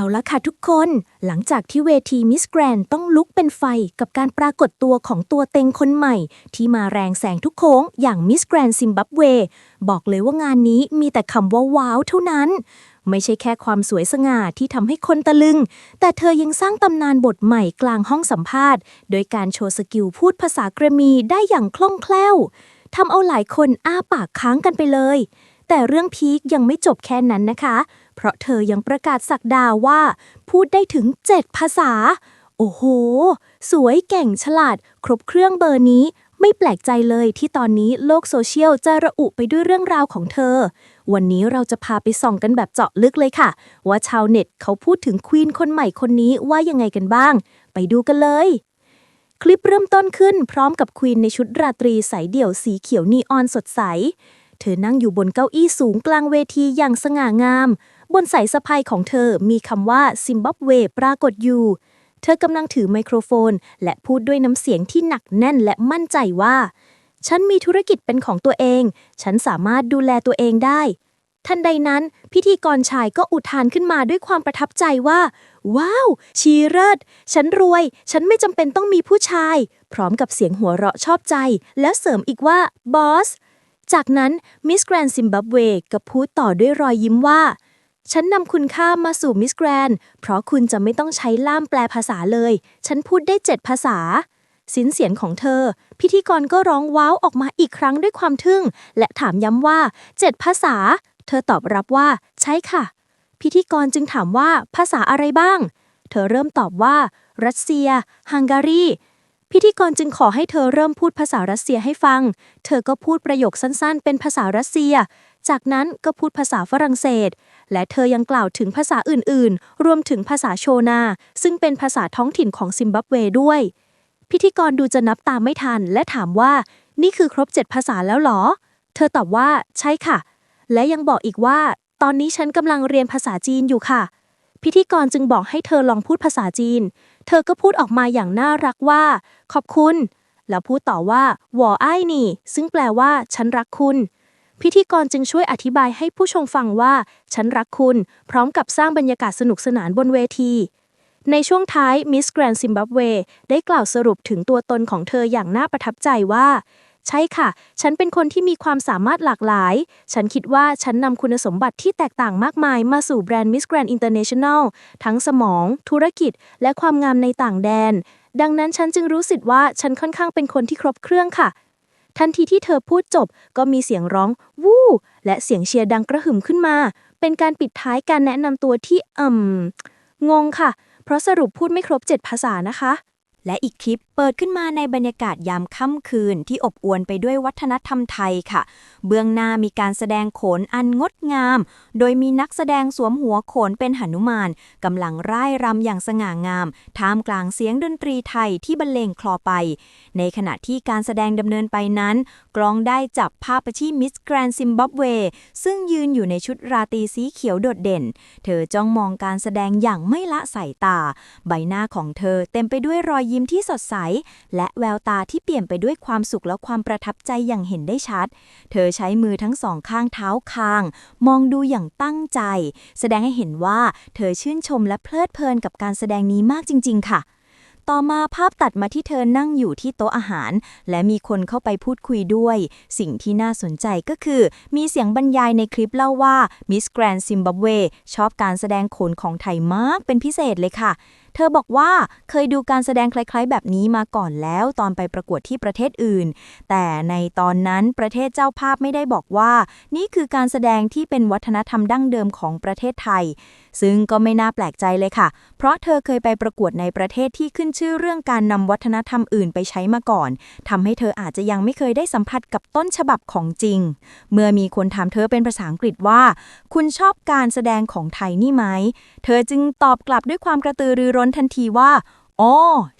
เอาละค่ะทุกคน หลังจากที่เวทีมิสแกรนต้องลุกเป็นไฟกับการปรากฏตัวของตัวเต็งคนใหม่ ที่มาแรงแสงทุกโค้งอย่างมิสแกรนซิมบับเว บอกเลยว่างานนี้มีแต่คำว่าว้าวเท่านั้น ไม่ใช่แค่ความสวยสง่าที่ทำให้คนตะลึง แต่เธอยังสร้างตำนานบทใหม่กลางห้องสัมภาษณ์ โดยการโชว์สกิลพูดภาษากระมีได้อย่างคล่องแคล่วทำเอาหลายคนอ้าปากค้างกันไปเลยแต่เรื่องพีคยังไม่จบแค่นั้นนะคะเพราะเธอยังประกาศสักดาว่า พูดได้ถึง 7 ภาษา โอ้โห สวยเก่งฉลาด ครบเครื่องเบอร์นี้ ไม่แปลกใจเลยที่ตอนนี้โลกโซเชียลจะระอุไปด้วยเรื่องราวของเธอ วันนี้เราจะพาไปส่องกันแบบเจาะลึกเลยค่ะ ว่าชาวเน็ตเขาพูดถึงควีนคนใหม่คนนี้ว่ายังไงกันบ้าง ไปดูกันเลยคลิปเริ่มต้นขึ้นพร้อมกับควีนในชุดราตรีสายเดี่ยวสีเขียวนีออนสดใส เธอนั่งอยู่บนเก้าอี้สูงกลางเวทีอย่างสง่างาม บนสายสะพายของเธอมีคำว่าซิมบับเวปรากฏอยู่ เธอกำลังถือไมโครโฟน และพูดด้วยน้ำเสียงที่หนักแน่นและมั่นใจว่า ฉันมีธุรกิจเป็นของตัวเอง ฉันสามารถดูแลตัวเองได้ ทันใดนั้น พิธีกรชายก็อุทานขึ้นมาด้วยความประทับใจว่า ว้าว ชีเริศฉันรวย ฉันไม่จำเป็นต้องมีผู้ชาย พร้อมกับเสียงหัวเราะชอบใจ และเสริมอีกว่าบอสจากนั้นมิสแกรนซิมบับเวก็พูดต่อด้วยรอยยิ้มว่า ฉันนำคุณค่ามาสู่มิสแกรนเพราะคุณจะไม่ต้องใช้ล่ามแปลภาษาเลย ฉันพูดได้เจ็ดภาษา สินเสียงของเธอ พิธีกรก็ร้องว้าวออกมาอีกครั้งด้วยความทึ่ง และถามย้ำว่าเจ็ดภาษา เธอตอบรับว่า ใช่ค่ะ พิธีกรจึงถามว่าภาษาอะไรบ้าง เธอเริ่มตอบว่า รัสเซีย ฮังการี พิธีกรจึงขอให้เธอเริ่มพูดภาษารัสเซียให้ฟัง เธอก็พูดประโยคสั้นๆ เป็นภาษารัสเซีย จากนั้นก็พูดภาษาฝรั่งเศส และเธอยังกล่าวถึงภาษาอื่นๆ รวมถึงภาษาโชนา ซึ่งเป็นภาษาท้องถิ่นของซิมบับเวด้วย พิธีกรดูจะนับตามไม่ทัน และถามว่า นี่คือครบเจ็ดภาษาแล้วเหรอ เธอตอบว่า ใช่ค่ะ และยังบอกอีกว่า ตอนนี้ฉันกำลังเรียนภาษาจีนอยู่ค่ะพิธีกรจึงบอกให้เธอลองพูดภาษาจีน เธอก็พูดออกมาอย่างน่ารักว่า ขอบคุณ แล้วพูดต่อว่าหวอไอ้นี่ ซึ่งแปลว่าฉันรักคุณ พิธีกรจึงช่วยอธิบายให้ผู้ชมฟังว่า ฉันรักคุณ พร้อมกับสร้างบรรยากาศสนุกสนานบนเวทีในช่วงท้ายมิสแกรนซิมบับเวได้กล่าวสรุปถึงตัวตนของเธออย่างน่าประทับใจว่า ใช่ค่ะ ฉันเป็นคนที่มีความสามารถหลากหลาย ฉันคิดว่าฉันนำคุณสมบัติที่แตกต่างมากมายมาสู่แบรนด์ Miss Grand International ทั้งสมอง ธุรกิจ และความงามในต่างแดน ดังนั้นฉันจึงรู้สึกว่าฉันค่อนข้างเป็นคนที่ครบเครื่องค่ะ ทันทีที่เธอพูดจบ ก็มีเสียงร้อง วู้ และเสียงเชียร์ดังกระหึ่มขึ้นมา เป็นการปิดท้ายการแนะนำตัวที่อืมงงค่ะ เพราะสรุปพูดไม่ครบ7ภาษานะคะ และอีกคลิปเปิดขึ้นมาในบรรยากาศยามค่ำคืนที่อบอวลไปด้วยวัฒนธรรมไทยค่ะ เบื้องหน้ามีการแสดงโขนอันงดงาม โดยมีนักแสดงสวมหัวโขนเป็นหนุมานกำลังร่ายรำอย่างสง่างาม ท่ามกลางเสียงดนตรีไทยที่บรรเลงคลอไป ในขณะที่การแสดงดำเนินไปนั้น กล้องได้จับภาพไปที่มิสแกรนซิมบับเวซึ่งยืนอยู่ในชุดราตรีสีเขียวโดดเด่น เธอจ้องมองการแสดงอย่างไม่ละสายตา ใบหน้าของเธอเต็มไปด้วยรอยยิ้มที่สดใส และแววตาที่เปลี่ยนไปด้วยความสุขและความประทับใจอย่างเห็นได้ชัด เธอใช้มือทั้งสองข้างเท้าคาง มองดูอย่างตั้งใจ แสดงให้เห็นว่าเธอชื่นชมและเพลิดเพลินกับการแสดงนี้มากจริง ๆ ค่ะต่อมาภาพตัดมาที่เธอนั่งอยู่ที่โต๊ะอาหาร และมีคนเข้าไปพูดคุยด้วย สิ่งที่น่าสนใจก็คือ มีเสียงบรรยายในคลิปเล่าว่ามิสแกรนซิมบับเวชอบการแสดงโขนของไทยมากเป็นพิเศษเลยค่ะเธอบอกว่าเคยดูการแสดงคล้ายๆ แบบนี้มาก่อนแล้วตอนไปประกวดที่ประเทศอื่น แต่ในตอนนั้นประเทศเจ้าภาพไม่ได้บอกว่า นี่คือการแสดงที่เป็นวัฒนธรรมดั้งเดิมของประเทศไทย ซึ่งก็ไม่น่าแปลกใจเลยค่ะ เพราะเธอเคยไปประกวดในประเทศที่ขึ้นชื่อเรื่องการนำวัฒนธรรมอื่นไปใช้มาก่อนทำให้เธออาจจะยังไม่เคยได้สัมผัสกับต้นฉบับของจริง เมื่อมีคนถามเธอเป็นภาษาอังกฤษว่า คุณชอบการแสดงของไทยนี่ไหม เธอจึงตอบกลับด้วยความกระตือรือร้นทันทีว่าอ๋อ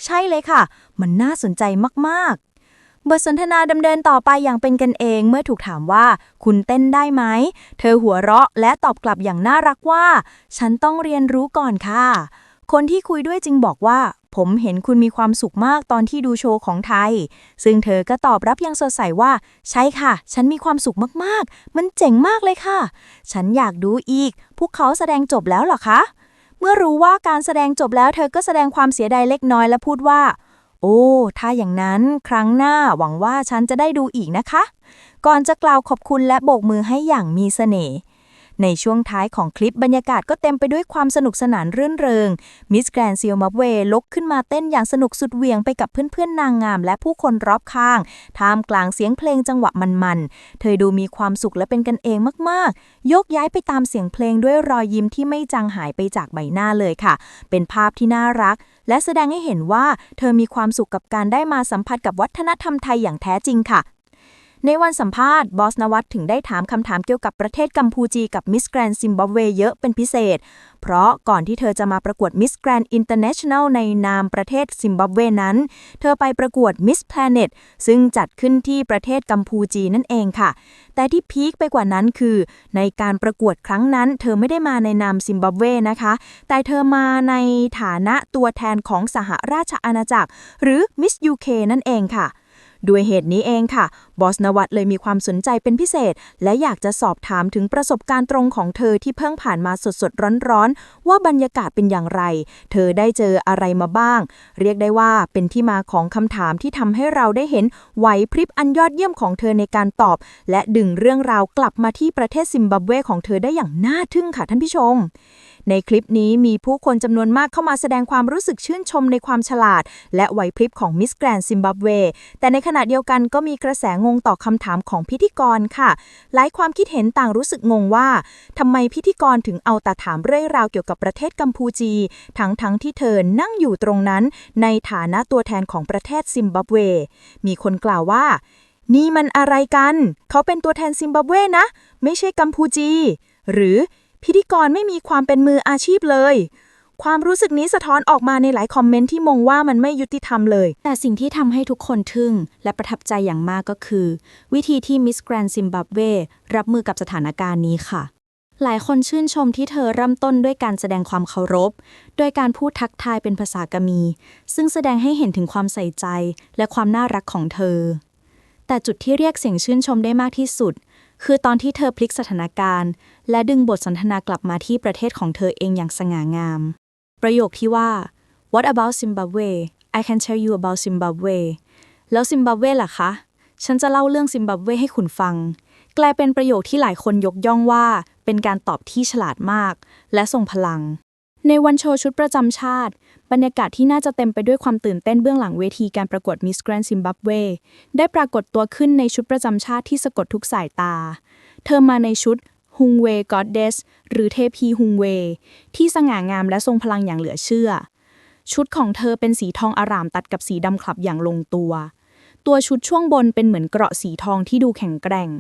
ใช่เลยค่ะ มันน่าสนใจมากๆ บทสนทนาดำเนินต่อไปอย่างเป็นกันเองเมื่อถูกถามว่า คุณเต้นได้ไหม เธอหัวเราะและตอบกลับอย่างน่ารักว่า ฉันต้องเรียนรู้ก่อนค่ะ คนที่คุยด้วยจึงบอกว่า ผมเห็นคุณมีความสุขมากตอนที่ดูโชว์ของไทย ซึ่งเธอก็ตอบรับอย่างสดใสว่า ใช่ค่ะ ฉันมีความสุขมากๆ มันเจ๋งมากเลยค่ะ ฉันอยากดูอีก พวกเขาแสดงจบแล้วหรอคะ เมื่อรู้ว่าการแสดงจบแล้วเธอก็แสดงความเสียดายเล็กน้อยและพูดว่า โอ้ ถ้าอย่างนั้นครั้งหน้าหวังว่าฉันจะได้ดูอีกนะคะ ก่อนจะกล่าวขอบคุณและโบกมือให้อย่างมีเสน่ห์ ในช่วงท้ายของคลิปบรรยากาศก็เต็มไปด้วยความสนุกสนานรื่นเริง มิสแกรนซิลมับเวลุกขึ้นมาเต้นอย่างสนุกสุดเหวียงไปกับเพื่อนๆนางงาม และผู้คนรอบข้าง ท่ามกลางเสียงเพลงจังหวะมันๆ เธอดูมีความสุขและเป็นกันเองมากๆ โยกย้ายไปตามเสียงเพลงด้วยรอยยิ้มที่ไม่จางหายไปจากใบหน้าเลยค่ะ เป็นภาพที่น่ารัก และแสดงให้เห็นว่า เธอมีความสุขกับการได้มาสัมผัสกับวัฒนธรรมไทยอย่างแท้จริงค่ะ ในวันสัมภาษณ์บอสนวัตถึงได้ถามคำถามเกี่ยวกับประเทศกัมพูจีกับมิสแกรนซิมบับเวเยอะเป็นพิเศษ เพราะก่อนที่เธอจะมาประกวดมิสแกรนอินเตอร์เนชั่นแนลในนามประเทศซิมบับเวนั้น เธอไปประกวดมิสแพลเน็ตซึ่งจัดขึ้นที่ประเทศกัมพูจีนั่นเองค่ะ แต่ที่พีคไปกว่านั้นคือ ในการประกวดครั้งนั้น เธอไม่ได้มาในนามซิมบับเวนะคะ แต่เธอมาในฐานะตัวแทนของสหราชอาณาจักร หรือมิสยูเคนั่นเองค่ะ ด้วยเหตุนี้เองค่ะ บอสนวัตเลยมีความสนใจเป็นพิเศษ และอยากจะสอบถามถึงประสบการณ์ตรงของเธอที่เพิ่งผ่านมาสดๆร้อนๆ ว่าบรรยากาศเป็นอย่างไร เธอได้เจออะไรมาบ้าง เรียกได้ว่าเป็นที่มาของคำถามที่ทำให้เราได้เห็นไหวพริบอันยอดเยี่ยมของเธอในการตอบ และดึงเรื่องราวกลับมาที่ประเทศซิมบับเวของเธอได้อย่างน่าทึ่งค่ะท่านผู้ชม ในคลิปนี้มีผู้คนจำนวนมากเข้ามาแสดงความรู้สึกชื่นชมในความฉลาด และไหวพริบของมิสแกรนซิมบับเว แต่ในขณะเดียวกันก็มีกระแสงงต่อคำถามของพิธีกรค่ะ หลายความคิดเห็นต่างรู้สึกงงว่าทำไมพิธีกรถึงเอาแต่ถามเรื่องราวเกี่ยวกับประเทศกัมพูจีทั้งทั้งที่เธอนั่งอยู่ตรงนั้น ในฐานะตัวแทนของประเทศซิมบับเว มีคนกล่าวว่า นี่มันอะไรกัน เขาเป็นตัวแทนซิมบับเวนะ ไม่ใช่กัมพูจีหรือ พิธีกรไม่มีความเป็นมืออาชีพเลย ความรู้สึกนี้สะท้อนออกมาในหลายคอมเมนต์ที่มองว่ามันไม่ยุติธรรมเลย แต่สิ่งที่ทำให้ทุกคนทึ่ง และประทับใจอย่างมากก็คือ วิธีที่มิสแกรนซิมบับเวรับมือกับสถานการณ์นี้ค่ะหลายคนชื่นชมที่เธอเริ่มต้นด้วยการแสดงความเคารพ โดยการพูดทักทายเป็นภาษากามี ซึ่งแสดงให้เห็นถึงความใส่ใจและความน่ารักของเธอ แต่จุดที่เรียกเสียงชื่นชมได้มากที่สุด คือตอนที่เธอพลิกสถานการณ์ และดึงบทสนทนากลับมาที่ประเทศของเธอเองอย่างสง่างาม ประโยคที่ว่า What about Zimbabwe I can tell you about Zimbabwe แล้วซิมบับเวล่ะคะ ฉันจะเล่าเรื่องซิมบับเวให้คุณฟัง กลายเป็นประโยคที่หลายคนยกย่องว่า เป็นการตอบที่ฉลาดมาก และทรงพลัง ในวันโชว์ชุดประจำชาติ บรรยากาศที่น่าจะเต็มไปด้วยความตื่นเต้นเบื้องหลังเวทีการประกวดมิสแกรนซิมบับเวได้ปรากฏตัวขึ้นในชุดประจำชาติที่สะกดทุกสายตา เธอมาในชุดฮุงเวกอดเดสหรือเทพีฮุงเว ที่สง่างามและทรงพลังอย่างเหลือเชื่อ ชุดของเธอเป็นสีทองอารามตัดกับสีดำคลับอย่างลงตัว ตัวชุดช่วงบนเป็นเหมือนเกราะสีทองที่ดูแข็งแกร่ง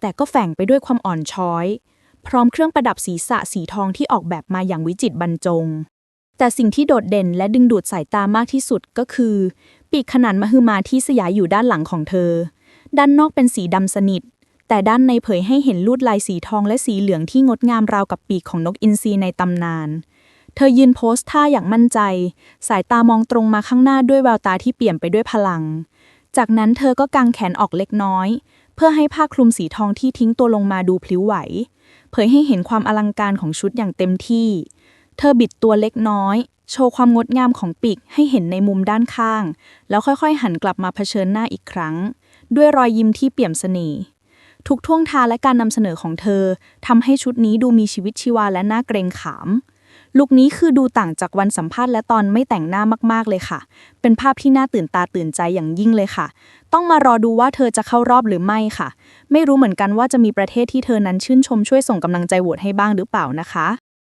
แต่ก็แฝงไปด้วยความอ่อนช้อย พร้อมเครื่องประดับศีรษะสีทองที่ออกแบบมาอย่างวิจิตรบรรจง แต่สิ่งที่โดดเด่นและดึงดูดสายตามากที่สุดก็คือ ปีกขนาดมหึมาที่สยายอยู่ด้านหลังของเธอ ด้านนอกเป็นสีดำสนิท แต่ด้านในเผยให้เห็นลวดลายสีทองและสีเหลืองที่งดงามราวกับปีกของนกอินทรีในตำนาน เธอยืนโพสท่าอย่างมั่นใจ สายตามองตรงมาข้างหน้าด้วยแววตาที่เปี่ยมไปด้วยพลัง จากนั้นเธอก็กางแขนออกเล็กน้อย เพื่อให้ผ้าคลุมสีทองที่ทิ้งตัวลงมาดูพลิ้วไหว เผยให้เห็นความอลังการของชุดอย่างเต็มที่ เธอบิดตัวเล็กน้อย โชว์ความงดงามของปีกให้เห็นในมุมด้านข้าง แล้วค่อยๆ หันกลับมาเผชิญหน้าอีกครั้ง ด้วยรอยยิ้มที่เปี่ยมเสน่ห์ทุกท่วงทาและการนำเสนอของเธอทำให้ชุดนี้ดูมีชีวิตชีวาและน่าเกรงขามลุคนี้คือดูต่างจากวันสัมภาษณ์และตอนไม่แต่งหน้ามากๆเลยค่ะ เป็นภาพที่น่าตื่นตาตื่นใจอย่างยิ่งเลยค่ะ ต้องมารอดูว่าเธอจะเข้ารอบหรือไม่ค่ะ ไม่รู้เหมือนกันว่าจะมีประเทศที่เธอนั้นชื่นชมช่วยส่งกำลังใจโหวตให้บ้างหรือเปล่านะคะ